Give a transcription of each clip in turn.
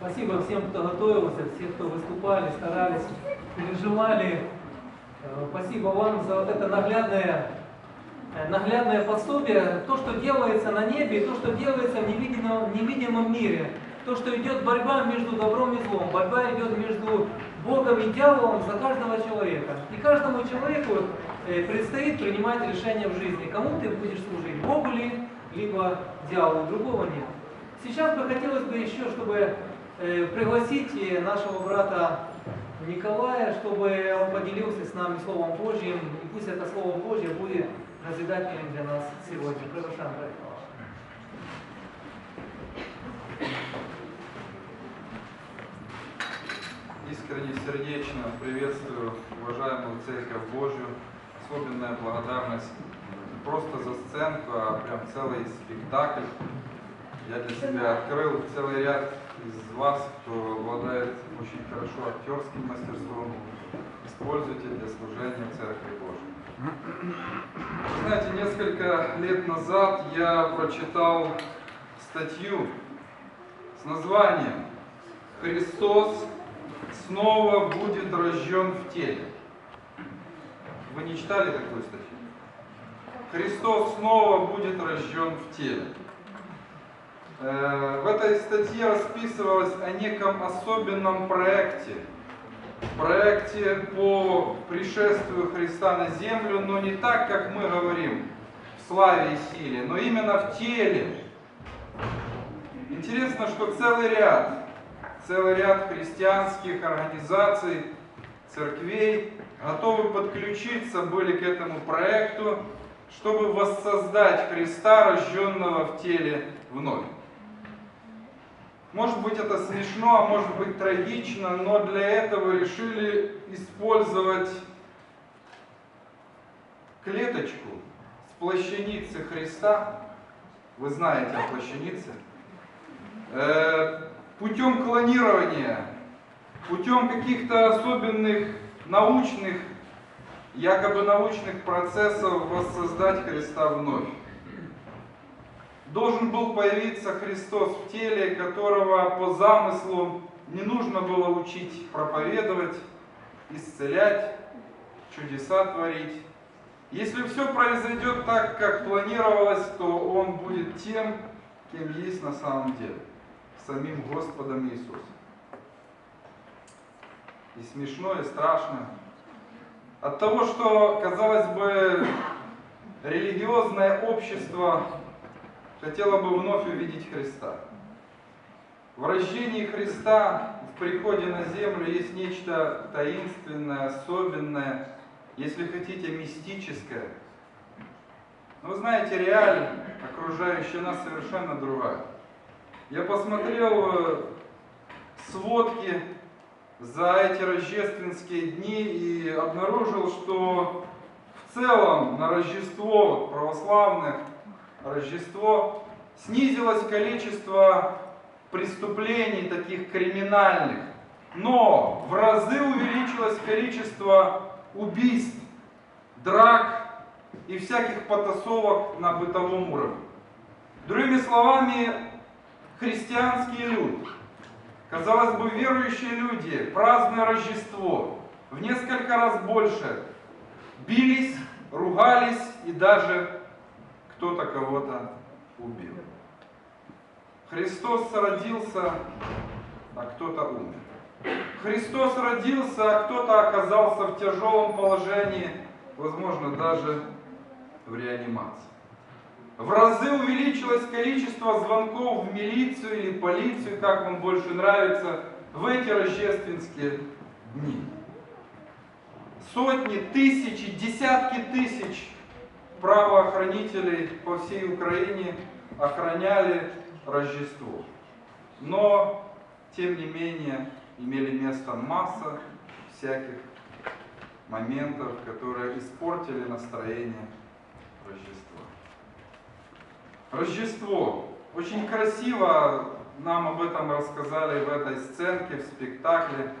Спасибо всем, кто готовился, всем, кто выступали, старались, переживали. Э, Спасибо вам за вот это наглядное, э, наглядное пособие. То, что делается на небе, то, что делается в невидимом, невидимом мире. То, что идет борьба между добром и злом. Борьба идет между Богом и дьяволом за каждого человека. И каждому человеку э, предстоит принимать решение в жизни. Кому ты будешь служить? Богу ли, либо дьяволу? Другого нет. Сейчас бы хотелось бы еще, чтобы пригласить э, нашего брата Николая, чтобы он поделился с нами Словом Божьим, и пусть это Слово Божье будет назидательным для нас сегодня. Приглашаем, братья. Искренне, сердечно приветствую уважаемую Церковь Божью. Особенная благодарность не просто за сценку, а прям целый спектакль. Я для себя открыл целый ряд из вас, кто обладает очень хорошо актерским мастерством. Используйте для служения Церкви Божьей. Знаете, несколько лет назад я прочитал статью с названием «Христос снова будет рожден в теле». Вы не читали такую статью? Христос снова будет рожден в теле. Э, В этой статье расписывалось о неком особенном проекте. Проекте по пришествию Христа на землю, но не так, как мы говорим, в славе и силе, но именно в теле. Интересно, что целый ряд, целый ряд христианских организаций, церквей готовы подключиться были к этому проекту, чтобы воссоздать Христа, рожденного в теле вновь. Может быть это смешно, а может быть трагично, но для этого решили использовать клеточку с плащаницы Христа. Вы знаете о плащанице. Э, путем клонирования, путем каких-то особенных научных, якобы научных процессов воссоздать Христа вновь должен был появиться Христос в теле, которого по замыслу не нужно было учить проповедовать, исцелять, чудеса творить. Если все произойдет так, как планировалось, то Он будет тем, кем есть на самом деле, самим Господом Иисусом. И смешно, и страшно. От того, что, казалось бы, религиозное общество хотела бы вновь увидеть Христа. В рождении Христа, в приходе на землю есть нечто таинственное, особенное, если хотите, мистическое. Но вы знаете, реаль окружающая нас совершенно другая. Я посмотрел э, сводки за эти рождественские дни и обнаружил, что в целом на Рождество православных Рождество, снизилось количество преступлений таких криминальных, но в разы увеличилось количество убийств, драк и всяких потасовок на бытовом уровне. Другими словами, христианский люд, казалось бы, верующие люди, празднуя Рождество, в несколько раз больше бились, ругались и даже кто-то кого-то убил. Христос родился, а кто-то умер. Христос родился, а кто-то оказался в тяжелом положении, возможно, даже в реанимации. В разы увеличилось количество звонков в милицию или полицию, как вам больше нравится, в эти рождественские дни. Сотни, тысячи, десятки тысяч правоохранителей по всей Украине охраняли Рождество. Но, тем не менее, имели место масса всяких моментов, которые испортили настроение Рождества. Рождество. Очень красиво нам об этом рассказали в этой сценке, в спектакле.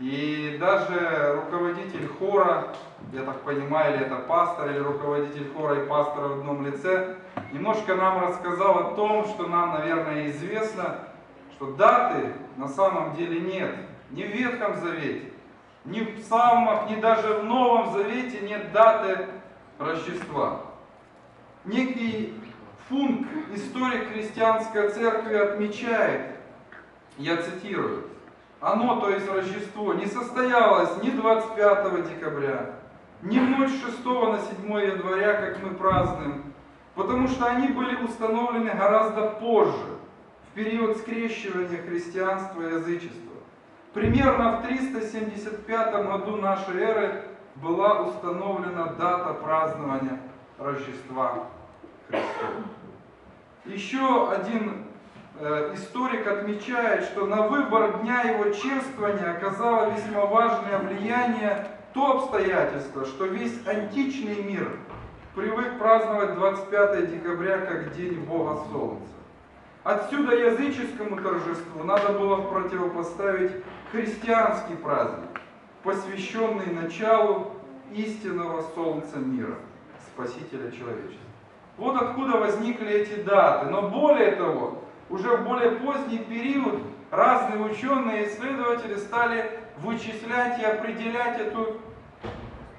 И даже руководитель хора, я так понимаю, или это пастор, или руководитель хора и пастора в одном лице, немножко нам рассказал о том, что нам, наверное, известно, что даты на самом деле нет. Ни в Ветхом Завете, ни в Псалмах, ни даже в Новом Завете нет даты Рождества. Некий Функ, историк христианской церкви, отмечает, я цитирую, оно, то есть Рождество, не состоялось ни 25 декабря, ни в ночь 6 на 7 января, как мы празднуем, потому что они были установлены гораздо позже, в период скрещивания христианства и язычества. Примерно в 375 году нашей эры была установлена дата празднования Рождества Христова. Еще один историк отмечает, что на выбор дня его чествования оказало весьма важное влияние то обстоятельство, что весь античный мир привык праздновать 25 декабря как День Бога Солнца. Отсюда языческому торжеству надо было противопоставить христианский праздник, посвященный началу истинного Солнца мира, Спасителя человечества. Вот откуда возникли эти даты. Но более того, уже в более поздний период разные ученые и исследователи стали вычислять и определять эту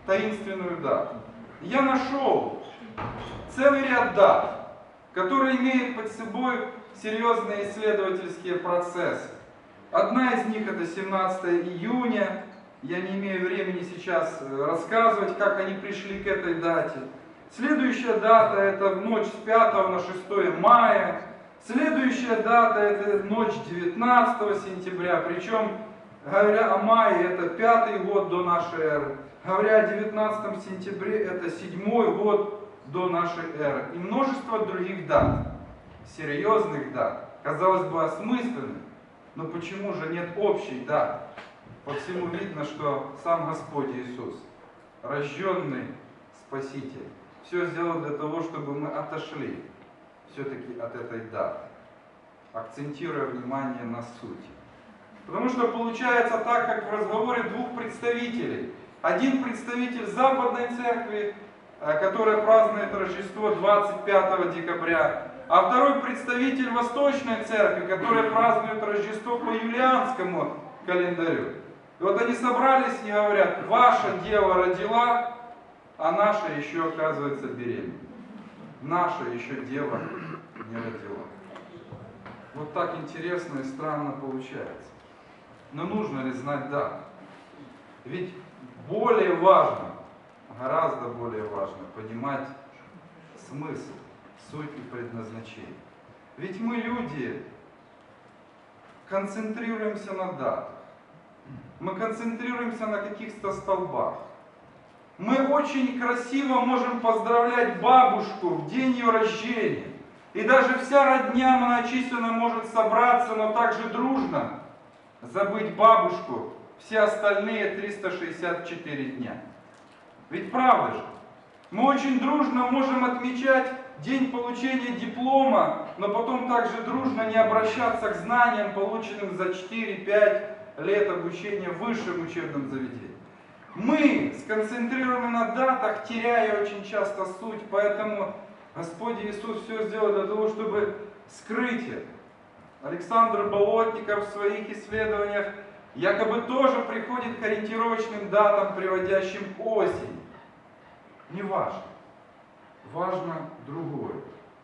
таинственную дату. Я нашел целый ряд дат, которые имеют под собой серьезные исследовательские процессы. Одна из них это 17 июня. Я не имею времени сейчас э, рассказывать, как они пришли к этой дате. Следующая дата это ночь с 5 на 6 мая. Следующая дата это ночь 19 сентября. Причем, говоря о мае, это пятый год до нашей эры. Говоря о 19 сентябре, это седьмой год до нашей эры. И множество других дат, серьезных дат, казалось бы, осмысленных. Но почему же нет общей даты? По всему видно, что сам Господь Иисус, рожденный Спаситель, все сделал для того, чтобы мы отошли все-таки от этой даты, акцентируя внимание на сути. Потому что получается так, как в разговоре двух представителей. Один представитель Западной Церкви, э, которая празднует Рождество 25 декабря, а второй представитель Восточной Церкви, которая празднует Рождество по юлианскому календарю. И вот они собрались и говорят, ваша дева родила, а наша еще оказывается беременна. Наша еще дева не родила. Вот так интересно и странно получается. Но нужно ли знать дату? Ведь более важно, гораздо более важно понимать смысл, суть и предназначение. Ведь мы люди концентрируемся на датах. Мы концентрируемся на каких-то столбах. Мы очень красиво можем поздравлять бабушку в день ее рождения. И даже вся родня многочисленно может собраться, но также дружно забыть бабушку все остальные 364 дня. Ведь правда же? Мы очень дружно можем отмечать день получения диплома, но потом также дружно не обращаться к знаниям, полученным за 4-5 лет обучения в высшем учебном заведении. Мы сконцентрированы на датах, теряя очень часто суть, поэтому Господь Иисус все сделал для того, чтобы скрыть это. Александр Болотников в своих исследованиях якобы тоже приходит к ориентировочным датам, приводящим к осени. Не важно. Важно другое,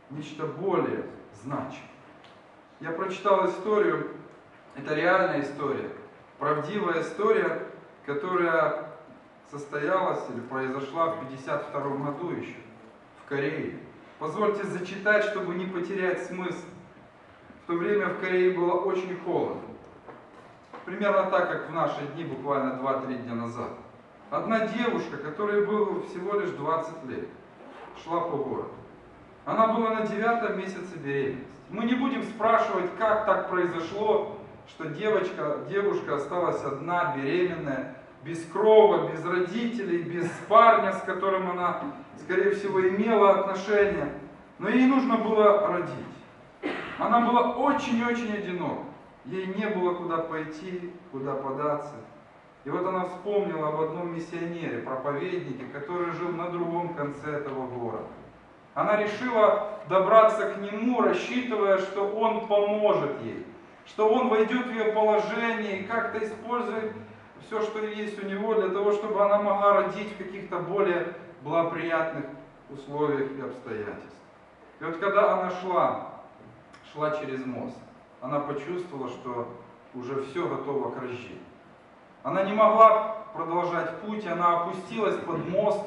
нечто более значимое. Я прочитал историю, это реальная история, правдивая история, которая состоялась или произошла в 52 году еще в Корее. Позвольте зачитать, чтобы не потерять смысл. В то время в Корее было очень холодно. Примерно так, как в наши дни, буквально 2-3 дня назад. Одна девушка, которой было всего лишь 20 лет, шла по городу. Она была на девятом месяце беременности. Мы не будем спрашивать, как так произошло, что девочка, девушка осталась одна, беременная, без крова, без родителей, без парня, с которым она, скорее всего, имела отношения. Но ей нужно было родить. Она была очень-очень одинока. Ей не было куда пойти, куда податься. И вот она вспомнила об одном миссионере, проповеднике, который жил на другом конце этого города. Она решила добраться к нему, рассчитывая, что он поможет ей. что он войдет в ее положение и как-то использует все, что есть у него, для того, чтобы она могла родить в каких-то более благоприятных условиях и обстоятельствах. И вот когда она шла, шла через мост, она почувствовала, что уже все готово к рождению. Она не могла продолжать путь, она опустилась под мост,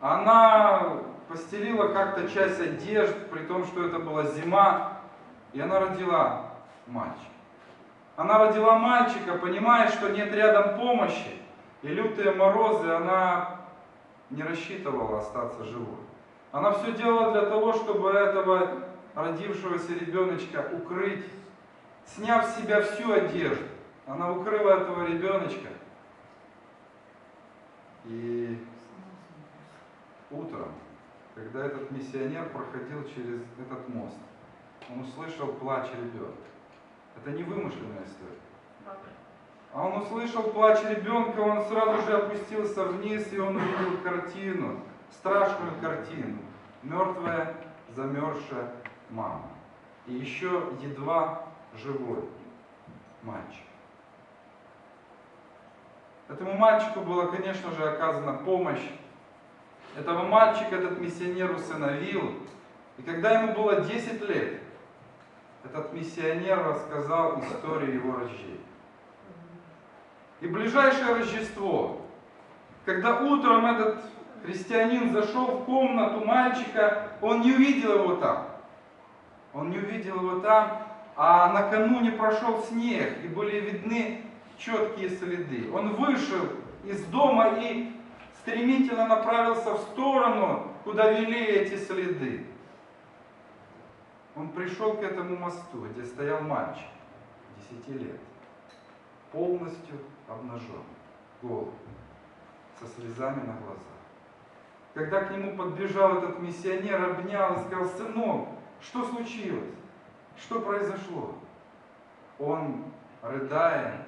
она постелила как-то часть одежд, при том, что это была зима, и она родила мальчика. Она родила мальчика, понимая, что нет рядом помощи, и лютые морозы, она не рассчитывала остаться живой. Она все делала для того, чтобы этого родившегося ребеночка укрыть, сняв с себя всю одежду. Она укрыла этого ребеночка. И утром, когда этот миссионер проходил через этот мост, он услышал плач ребенка. Это не вымышленная история. А он услышал плач ребенка, он сразу же опустился вниз, и он увидел картину, страшную картину. Мертвая, замерзшая мама. И еще едва живой мальчик. Этому мальчику была, конечно же, оказана помощь. Этого мальчика этот миссионер усыновил. И когда ему было 10 лет, этот миссионер рассказал историю его рождения. И ближайшее Рождество, когда утром этот христианин зашел в комнату мальчика, он не увидел его там. Он не увидел его там, а накануне прошел снег, и были видны четкие следы. Он вышел из дома и стремительно направился в сторону, куда вели эти следы. Он пришел к этому мосту, где стоял мальчик, 10 лет, полностью обнажен, голый, со слезами на глазах. Когда к нему подбежал этот миссионер, обнял и сказал, сынок, что случилось? Что произошло? Он, рыдая,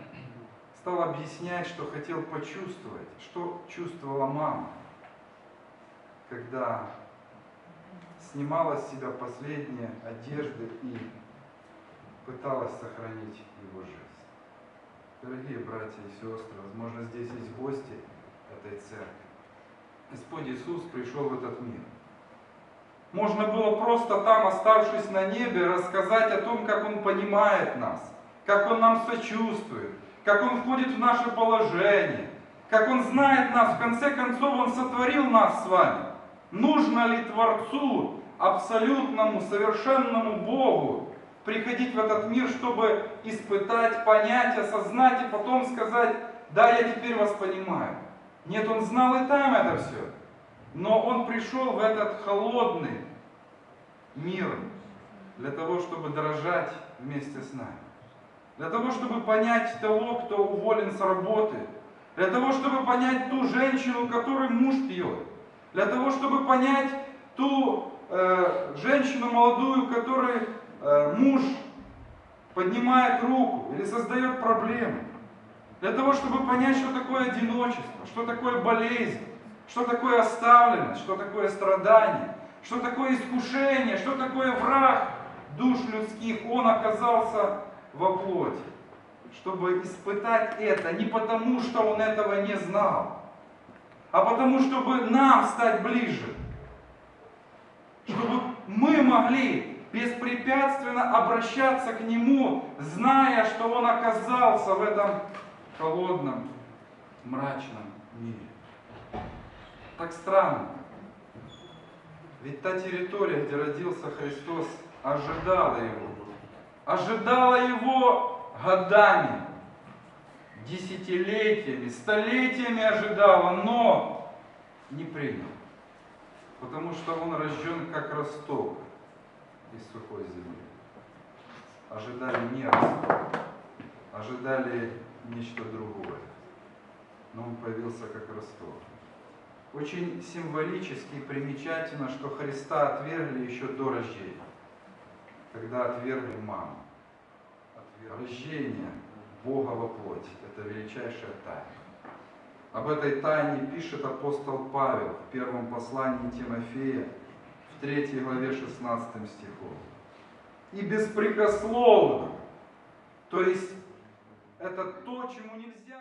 стал объяснять, что хотел почувствовать, что чувствовала мама, когда снимала с себя последние одежды и пыталась сохранить его жизнь. Дорогие братья и сестры, возможно, здесь есть гости этой церкви. Господь Иисус пришел в этот мир. Можно было просто там, оставшись на небе, рассказать о том, как Он понимает нас, как Он нам сочувствует, как Он входит в наше положение, как Он знает нас, в конце концов Он сотворил нас с вами. Нужно ли Творцу, абсолютному, совершенному Богу, приходить в этот мир, чтобы испытать, понять, осознать и потом сказать, да, я теперь вас понимаю. Нет, он знал и там это все. Но он пришел в этот холодный мир для того, чтобы дрожать вместе с нами. Для того, чтобы понять того, кто уволен с работы. Для того, чтобы понять ту женщину, которой муж пьет. Для того, чтобы понять ту э, женщину молодую, которой Э, муж поднимает руку или создает проблемы, для того, чтобы понять, что такое одиночество, что такое болезнь, что такое оставленность, что такое страдание, что такое искушение, что такое враг душ людских, он оказался во плоти, чтобы испытать это не потому, что он этого не знал, а потому, чтобы нам стать ближе, чтобы мы могли беспрепятственно обращаться к Нему, зная, что Он оказался в этом холодном, мрачном мире. Так странно. Ведь та территория, где родился Христос, ожидала Его. Ожидала Его годами, десятилетиями, столетиями ожидала, но не принял. Потому что Он рожден как росток из сухой земли. Ожидали не распад, ожидали нечто другое. Но он появился как росток. Очень символически и примечательно, что Христа отвергли еще до рождения, когда отвергли маму. Рождение Бога во плоти – это величайшая тайна. Об этой тайне пишет апостол Павел в первом послании Тимофея, 3 главе 16 стихом. И беспрекословно То есть это то, чему нельзя.